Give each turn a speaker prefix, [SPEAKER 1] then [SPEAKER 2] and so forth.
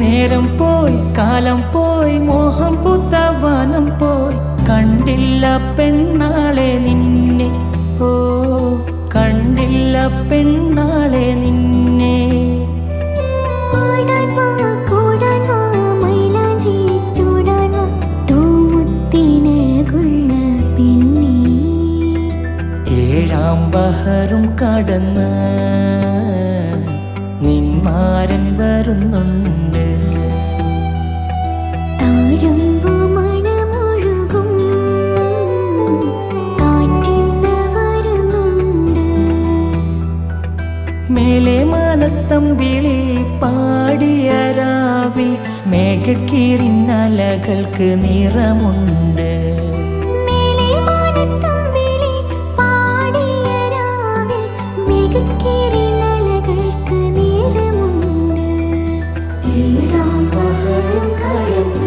[SPEAKER 1] നേരം പോയി കാലം പോയി മോഹം പൂത്ത വനം പോയി. കണ്ടില്ല പെണ്ണാളെ നിന്നെ ഓ കണ്ടില്ല പെണ്ണാളെ നിന്നെ. ഏഴാം ബഹറും കടന്ന് വരുന്നുണ്ട് മേലെ മാനത്തമ്പിളി പാടിയ രാവിൽ മേഘക്കീറിന്നലകൾക്ക് നിറമുണ്ട്.
[SPEAKER 2] മേലെ മാനത്തമ്പിളി പാടിയ രാവിൽ മികക്കേറി Allah'ın kalemi